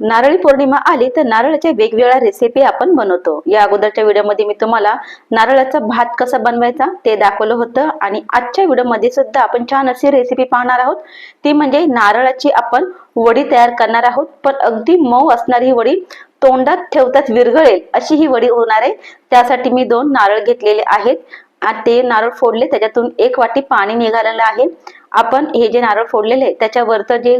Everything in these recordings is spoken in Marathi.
नारळी पौर्णिमा आली तर नारळाच्या वेगवेगळ्या रेसिपी आपण बनवतो. या अगोदरच्या व्हिडिओमध्ये मी तुम्हाला नारळाचा भात कसा बनवायचा ते दाखवलं होतं आणि आजच्या व्हिडिओमध्ये सुद्धा आपण छान अशी रेसिपी पाहणार आहोत. ती म्हणजे नारळाची आपण वडी तयार करणार आहोत. पण अगदी मऊ असणारी ही वडी तोंडात ठेवताच विरघळेल अशी ही वडी होणार आहे. त्यासाठी मी दोन नारळ घेतलेले आहेत आणि ते नारळ फोडले. त्याच्यातून एक वाटी पाणी निघालेलं आहे. आपण हे जे नारळ फोडलेले आहे त्याच्यावरचं जे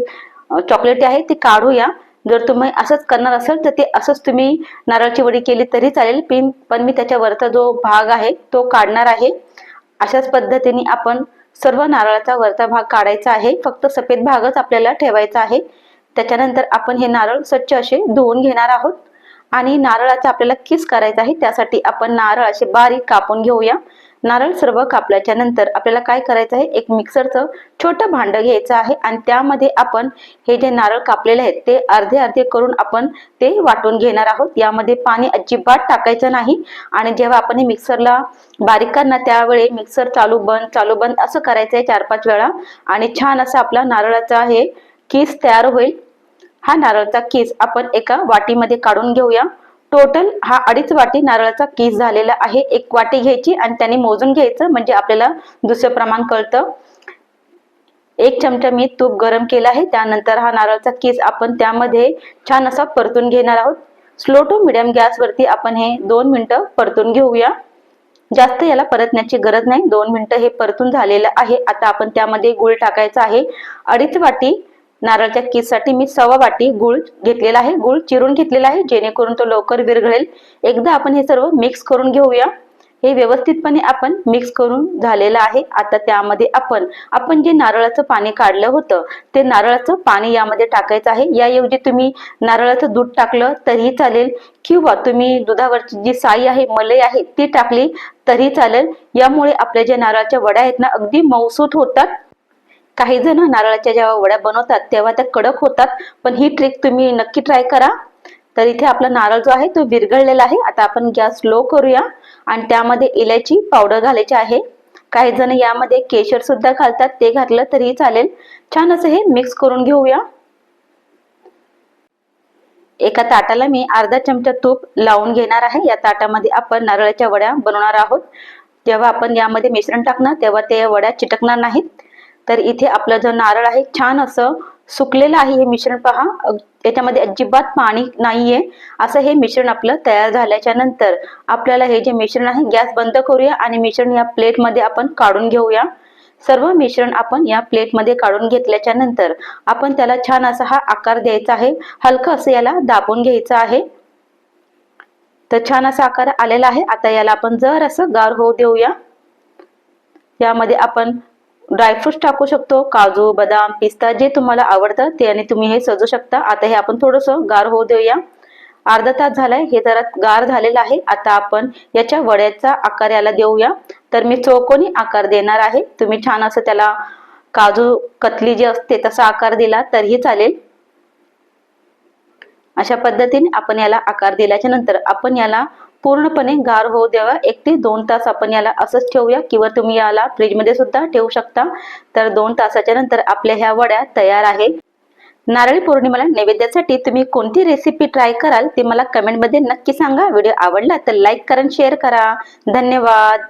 चॉकलेट आहे ते काढूया. जर तुम्ही असंच करणार असाल तर ते असंच तुम्ही नारळची वडी केली तरी चालेल. पिन पण मी त्याच्यावरचा जो भाग आहे तो काढणार आहे. अशाच पद्धतीने आपण सर्व नारळाचा वरचा भाग काढायचा आहे. फक्त सफेद भागच आपल्याला ठेवायचा आहे. त्याच्यानंतर आपण हे नारळ स्वच्छ असे धुवून घेणार आहोत. आणि नारळाचा आपल्याला किस करायचा आहे त्यासाठी आपण नारळ असे बारीक कापून घेऊया. नारळ सर्व कापल्याच्या नंतर आपल्याला काय करायचं आहे एक मिक्सरचं छोटं भांडं घ्यायचं आहे आणि त्यामध्ये आपण हे जे नारळ कापलेले आहेत ते अर्धे अर्धे करून आपण ते वाटून घेणार आहोत. यामध्ये पाणी अजिबात टाकायचं नाही आणि जेव्हा आपण हे मिक्सरला बारीक करणार त्यावेळी मिक्सर चालू बंद चालू बंद असं करायचं आहे चार पाच वेळा आणि छान असा आपला नारळाचा हे किस तयार होईल. हा नारळाचा केस आपण एका वाटीमध्ये काढून घेऊया. टोटल हा अडीच वाटी नारळाचा केस झालेला आहे. एक वाटी घ्यायची आणि त्याने मोजून घ्यायचं म्हणजे आपल्याला दुसरं प्रमाण कळतं. एक चमचा मी तूप गरम केला आहे. त्यानंतर हा नारळाचा केस आपण त्यामध्ये छान असा परतून घेणार आहोत. स्लो टू मिडियम गॅसवरती आपण हे दोन मिनटं परतून घेऊया. जास्त याला परतण्याची गरज नाही. दोन मिनिटं हे परतून झालेलं आहे. आता आपण त्यामध्ये गुळ टाकायचा आहे. अडीच वाटी नारळच्या किससाठी मी सव्वा वाटी गुळ घेतलेला आहे. गुळ चिरून घेतलेला आहे. जेणेकरून तो लवकर विरघळेल. एकदा आपण हे सर्व मिक्स करून घेऊया. हे व्यवस्थितपणे आपण मिक्स करून झालेलं आहे. आता त्यामध्ये आपण आपण जे नारळाचं पाणी काढलं होतं ते नारळाचं पाणी यामध्ये टाकायचं आहे. याऐवजी तुम्ही नारळाचं दूध टाकलं तरीही चालेल किंवा तुम्ही दुधावरची जी साई आहे मलई आहे ती टाकली तरी चालेल. यामुळे आपल्या ज्या नारळाच्या वड्या आहेत ना अगदी मौसूत होतात. काही जण नारळाच्या जेव्हा वड्या बनवतात तेव्हा त्या कडक होतात. पण ही ट्रिक तुम्ही नक्की ट्राय करा. तर इथे आपला नारळ जो आहे तो विरघळलेला आहे. आता आपण गॅस लो करूया. आणि त्यामध्ये इलायची पावडर घालायची आहे. काही जण यामध्ये केशर सुद्धा घालतात. ते घातलं तरीही चालेल. छान असं हे मिक्स करून घेऊया. एका ताटाला मी अर्धा चमचा तूप लावून घेणार आहे. या ताटामध्ये आपण नारळाच्या वड्या बनवणार आहोत. जेव्हा आपण यामध्ये मिश्रण टाकणार तेव्हा ते वड्या चिटकणार नाहीत. तर इथे आपलं जो नारळ आहे छान असं सुकलेलं आहे हे मिश्रण पहा. याच्यामध्ये अजिबात पाणी नाहीये. असं हे मिश्रण आपलं तयार झाल्याच्यानंतर आपल्याला हे जे मिश्रण आहे गॅस बंद करूया आणि मिश्रण या प्लेटमध्ये आपण काढून घेऊया. सर्व मिश्रण आपण या प्लेटमध्ये काढून घेतल्याच्या नंतर आपण त्याला छान असा हा आकार द्यायचा आहे. हलकं असं याला दाबून घ्यायचं आहे. तर छान असा आकार आलेला आहे. आता याला आपण जर असं गार होऊ देऊया. यामध्ये आपण ड्रायफ्रुट्स टाकू शकतो काजू बदाम पिस्ता जे तुम्हाला आवडतं ते आणि तुम्ही हे सजू शकता. आता हे आपण थोडंसं गार होऊ देऊया. अर्धा तास झालाय हे जरा गार झालेलं आहे. आता आपण याच्या वड्याचा आकार याला देऊया. तर मी चौकोनी आकार देणार आहे. तुम्ही छान असं त्याला काजू कतली जी असते तसा आकार दिला तरीही चालेल. अशा पद्धतीने आपण याला आकार दिल्याच्या नंतर आपण याला पूर्णपणे गार होऊ द्यावा. एक ते दोन तास आपण याला असंच ठेवूया किंवा तुम्ही याला फ्रीजमध्ये सुद्धा ठेवू शकता. तर दोन तासाच्या नंतर आपल्या ह्या वड्या तयार आहे नारळी पौर्णिमेला नैवेद्यासाठी तुम्ही कोणती रेसिपी ट्राय कराल ते मला कमेंटमध्ये नक्की सांगा. व्हिडिओ आवडला तर लाईक करा शेअर करा. धन्यवाद.